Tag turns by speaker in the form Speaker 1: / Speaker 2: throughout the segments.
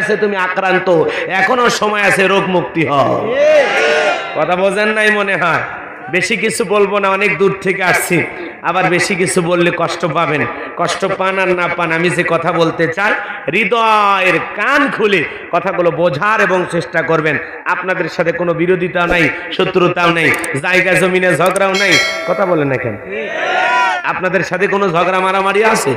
Speaker 1: আছে, তুমি আক্রান্ত। এখনও সময় আছে, রোগ মুক্তি কথা বোঝেন নাই মনে হয়? বেশি কিছু বলব না, অনেক দূর থেকে আসছি। আবার বেশি কিছু বললে কষ্ট পাবেন। কষ্ট পান আর না পান, আমি যে কথা বলতে চাই, হৃদয়ের কান খুলে কথাগুলো বোঝার এবং চেষ্টা করবেন। আপনাদের সাথে কোনো বিরোধিতা নাই, শত্রুতাও নেই, জায়গা জমিনে ঝগড়াও নাই। কথা বলেন এখন আপনাদের সাথে কোনো ঝগড়া মারামারি আছে?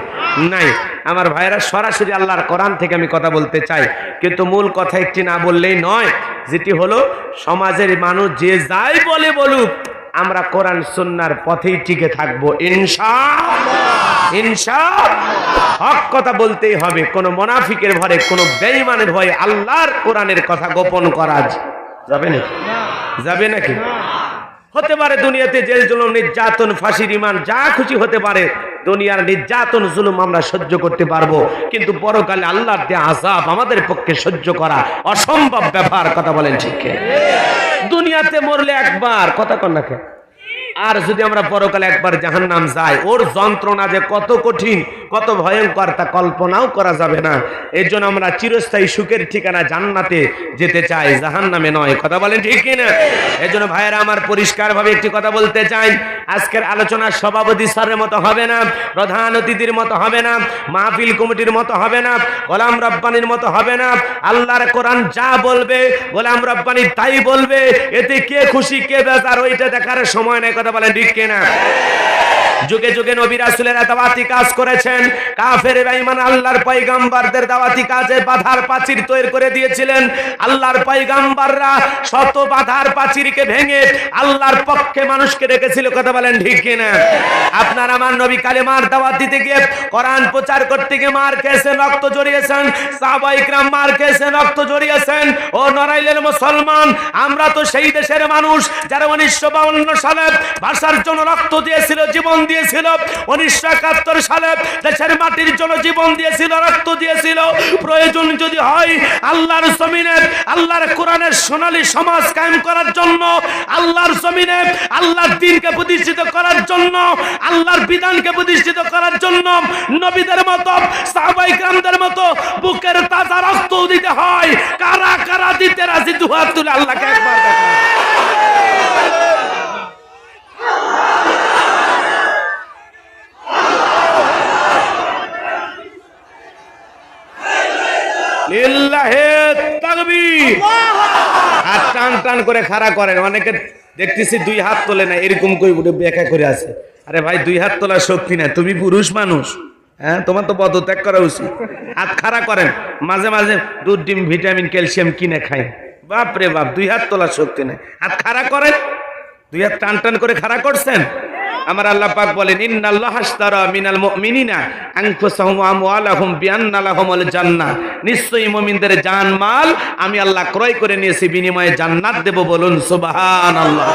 Speaker 1: নাই। আমার ভাইরা সরাসরি আল্লাহর কোরআন থেকে আমি কথা বলতে চাই। কিন্তু মূল কথা একটি না বললেই নয়, যেটি হলো সমাজের মানুষ যে যাই বলে বলুক, আমরা কোরআন সুন্নার পথেই টিকে থাকব ইনশা ইনশা হক কথা বলতেই হবে। কোনো মোনাফিকের ভরে কোনো বেঈমানের ভয়ে আল্লাহর কোরআনের কথা গোপন করা যাবে নাকি? যাবে নাকি? হতে পারে দুনিয়াতে জেল জুলুম, নির্যাতন, ফাঁসির ইমান, যা খুশি হতে পারে, দুনিয়ার নির্যাতন, জুলুম আমরা সহ্য করতে পারব কিন্তু পরকালে আল্লাহর দেয়া আজাব আমাদের পক্ষে সহ্য করা অসম্ভব ব্যাপার, কথা বলেন ঠিক দুনিয়াতে মরলে একবার, কথা কন না কেন? আর যদি আমরা পরকালে একবার জাহান নাম যাই, ওর যন্ত্রণা যে কত কঠিন কত ভয়ঙ্কর তা কল্পনাও করা যাবে না। এর জন্য আমরা চিরস্থায়ী সুখের ঠিকানা জান্নাতে যেতে চাই জাহান নামে নয়। কথা বলেন ঠিক কিনা? এর জন্য ভাইয়েরা আমার পরিষ্কারভাবে একটি কথা বলতে চাই। আজকের আলোচনা সভাপতি স্যারের মতো হবে না, প্রধান অতিথির মতো হবে না, মাহফিল কমিটির মতো হবে না, গোলাম রব্বানির মতো হবে না। আল্লাহর কোরআন যা বলবে, গোলাম রব্বানি তাই বলবে। এতে কে খুশি, কে বেজার, ওইটা দেখার সময় নেই। কথা বলেন ঠিক কিনা? যুগে যুগে নবী দাওয়াতি কাজ করেছেন। কাফের বেঈমান আল্লাহর পয়গাম্বরদের দাওয়াতি কাজে বাধার প্রাচীর তৈরি করে দিয়েছিলেন। আল্লাহর পয়গাম্বররা শত বাধার প্রাচীরকে ভেঙে আল্লাহর পক্ষে মানুষকে রেখেছিল কথা বলেন ঠিক কিনা? আপনার আমার নবী কালেমার দাওয়াত দিতে গিয়ে কোরআন প্রচার করতে গিয়ে মার খেয়েছেন, রক্ত জড়িয়েছেন, সাহাবাই মার খেয়েছেন, রক্ত জড়িয়েছেন। ও নড়াইলের মুসলমান, আমরা তো সেই দেশের মানুষ যারা উনিশশো বাউন্ন সালে ভাষার জন্য রক্ত দিয়েছিল, জীবন দিয়েছিল উনিশশো একাত্তর সালে দেশের মাটির জন্য জীবন দিয়েছিল, রক্ত দিয়েছিল প্রয়োজন যদি হয়, আল্লাহর জমিনে, আল্লাহর কোরআনের সোনালী সমাজ কায়েম করার জন্য, আল্লাহর জমিনে, আল্লাহর দিনকে প্রতিষ্ঠিত করার জন্য, আল্লাহর বিধানকে প্রতিষ্ঠিত করার জন্য, নবীদের মতো, সাহাবাই গ্রামদের মতো, বুকের তাজা রক্ত দিতে হয় কারা কারা দিতে রাজি, দুহাত তুলে আল্লাহকে একবার দেখান। হাত টান টান করে খাড়া করেন। অনেকে দেখতেছি দুই হাত তোলে না, এরকম করে বেকা করে আছে। আরে ভাই, দুই হাত তোলার শক্তি না, তুমি পুরুষ মানুষ। হ্যাঁ তোমার তো পদত্যাগ করা উচিত। হাত খাড়া করেন। মাঝে মাঝে দুধ, ডিম, ভিটামিন, ক্যালসিয়াম কিনে খাই বাপ রে বাপ, দুই হাত তোলার শক্তি নাই। হাত খাড়া করেন। দুই হাত টান টান করে খাড়া করছেন। আমার আল্লাহ পাক বলেন, ইন্নাল্লাহ হাসতারা মিনাল মুমিনিনা আনফুসাহুম ওয়া আমওয়ালাহুম বিআন্না লাহুমুল জান্নাহ। নিশ্চয়ই মুমিনদের জান মাল আমি আল্লাহ ক্রয় করে নিয়েছি, বিনিময়ে জান্নাত দেব বলুন, সুবহানাল্লাহ।